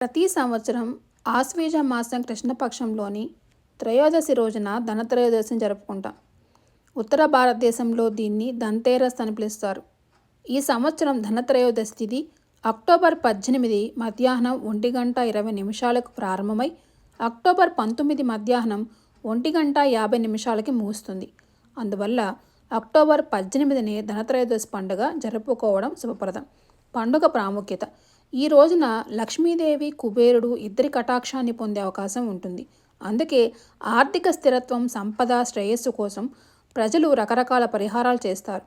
ప్రతి సంవత్సరం ఆశ్వీజ మాసం కృష్ణపక్షంలోని త్రయోదశి రోజున ధనత్రయోదశిని జరుపుకుంటాం. ఉత్తర భారతదేశంలో దీన్ని ధన్తేరస్ అని పిలుస్తారు. ఈ సంవత్సరం ధనత్రయోదశి తిథి అక్టోబర్ పద్దెనిమిది మధ్యాహ్నం ఒంటి గంట ఇరవై నిమిషాలకు ప్రారంభమై అక్టోబర్ పంతొమ్మిది మధ్యాహ్నం ఒంటి గంట యాభై నిమిషాలకి ముగుస్తుంది. అందువల్ల అక్టోబర్ పద్దెనిమిదిని ధనత్రయోదశి పండుగ జరుపుకోవడం శుభప్రదం. పండుగ ప్రాముఖ్యత. ఈ రోజున లక్ష్మీదేవి కుబేరుడు ఇద్దరి కటాక్షాన్ని పొందే అవకాశం ఉంటుంది. అందుకే ఆర్థిక స్థిరత్వం సంపద శ్రేయస్సు కోసం ప్రజలు రకరకాల పరిహారాలు చేస్తారు.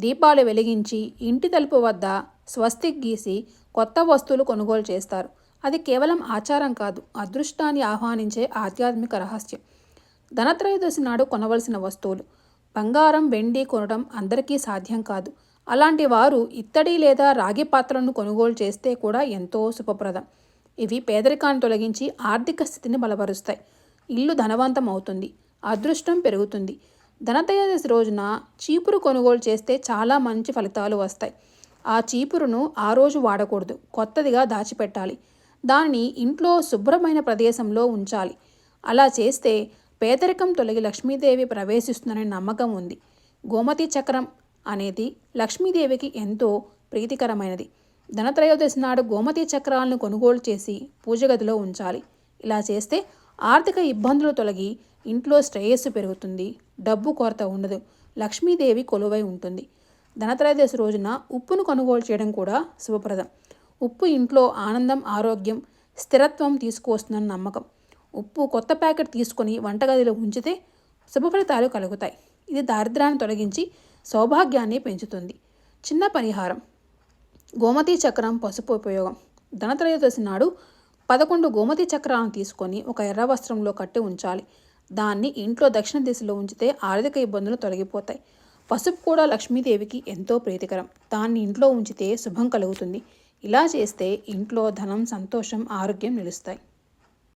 దీపాలు వెలిగించి ఇంటి తలుపు వద్ద స్వస్తిక్ గీసి కొత్త వస్తువులు కొనుగోలు చేస్తారు. అది కేవలం ఆచారం కాదు అదృష్టాన్ని ఆహ్వానించే ఆధ్యాత్మిక రహస్యం. ధనత్రయోదశి నాడు కొనవలసిన వస్తువులు. బంగారం వెండి కొనడం అందరికీ సాధ్యం కాదు. అలాంటి వారు ఇత్తడి లేదా రాగి పాత్రలను కొనుగోలు చేస్తే కూడా ఎంతో శుభప్రదం. ఇవి పేదరికాన్ని తొలగించి ఆర్థిక స్థితిని బలపరుస్తాయి. ఇల్లు ధనవంతం అవుతుంది. అదృష్టం పెరుగుతుంది. ధనత్రయోదశి రోజున చీపురు కొనుగోలు చేస్తే చాలా మంచి ఫలితాలు వస్తాయి. ఆ చీపురును ఆ రోజు వాడకూడదు. కొత్తదిగా దాచిపెట్టాలి. దానిని ఇంట్లో శుభ్రమైన ప్రదేశంలో ఉంచాలి. అలా చేస్తే పేదరికం తొలగి లక్ష్మీదేవి ప్రవేశిస్తుందనే నమ్మకం ఉంది. గోమతి చక్రం అనేది లక్ష్మీదేవికి ఎంతో ప్రీతికరమైనది. ధనత్రయోదశి నాడు గోమతి చక్రాలను కొనుగోలు చేసి పూజగదిలో ఉంచాలి. ఇలా చేస్తే ఆర్థిక ఇబ్బందులు తొలగి ఇంట్లో శ్రేయస్సు పెరుగుతుంది. డబ్బు కొరత ఉండదు. లక్ష్మీదేవి కొలువై ఉంటుంది. ధనత్రయోదశి రోజున ఉప్పును కొనుగోలు చేయడం కూడా శుభప్రదం. ఉప్పు ఇంట్లో ఆనందం ఆరోగ్యం స్థిరత్వం తీసుకువస్తుందని నమ్మకం. ఉప్పు కొత్త ప్యాకెట్ తీసుకొని వంటగదిలో ఉంచితే శుభ ఫలితాలు కలుగుతాయి. ఇది దారిద్రాన్ని తొలగించి సౌభాగ్యాన్ని పెంచుతుంది. చిన్న పరిహారం. గోమతి చక్రం పసుపు ఉపయోగం. ధనత్రయోదశి నాడు పదకొండు గోమతి చక్రాలను తీసుకొని ఒక ఎర్ర వస్త్రంలో కట్టి ఉంచాలి. దాన్ని ఇంట్లో దక్షిణ దిశలో ఉంచితే ఆర్థిక ఇబ్బందులు తొలగిపోతాయి. పసుపు కూడా లక్ష్మీదేవికి ఎంతో ప్రీతికరం. దాన్ని ఇంట్లో ఉంచితే శుభం కలుగుతుంది. ఇలా చేస్తే ఇంట్లో ధనం సంతోషం ఆరోగ్యం నిలుస్తాయి.